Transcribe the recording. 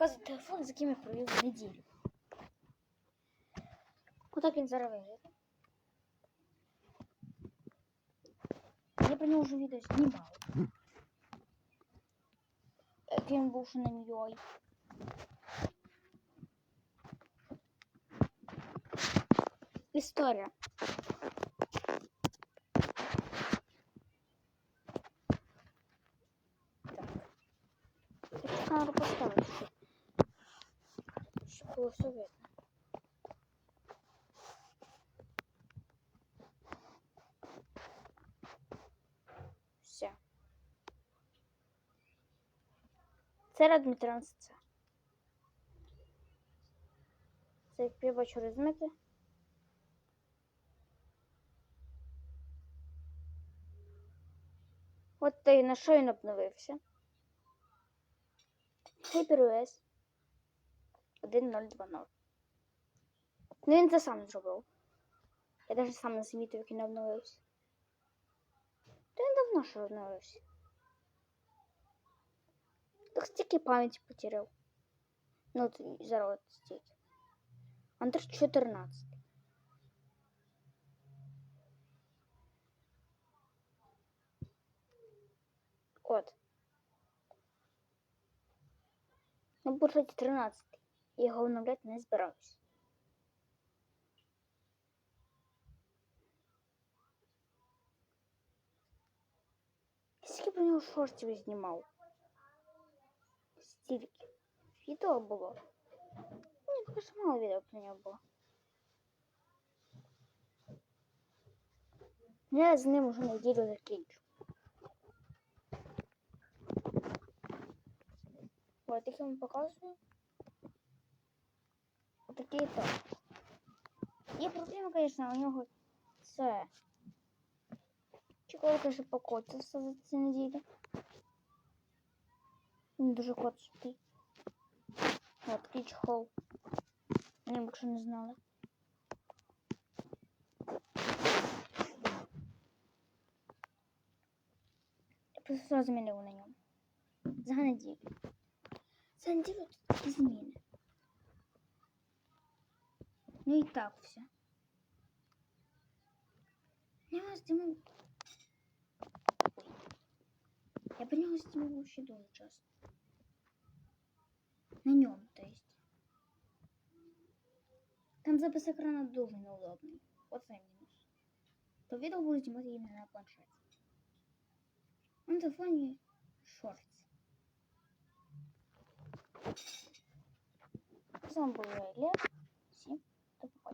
показувати телефон, з яким я провів неділю. Отак він зараз виглядає. Я про нього вже відео знімав. Як він був ще на Нью-Йорк. Історія. Так. Тут камеру поставити, Було все видно. Все. Це радмітранс. Це бачу розмити. От той на що він обновився. HyperOS 1.020. Ну він це сам зробив. Я навіть сам не замітив, як він обновився. Та він давно що обновився. Так стільки пам'яті потеряв. Ну, от і зараз от стільки. Андер 14. От. Ну, буде 13. Я його обновляти не збираюсь. Скільки про нього шортів знімав? Стільки. Відео було. Ні, поки що мало відео про нього було. Я з ним уже неділю закінчу. Вот, їх я вам показую. Отакий. Є проблема, звісно, у нього це. Чеколка вже покотився за ці неділі. Він дуже котчатий. От такий чехол. Якщо не знали. Я просто змінив на ньому. За неділю. За неділю тут зміни. Ну і так все. Я вас. Ой. Я про нього знімав ще дуже часто. На ньому, то есть. Там запис екрана дуже неудобний. Оце мінус. То відео буду знімати іменно на планшеті. На телефоні шортс. З вами був.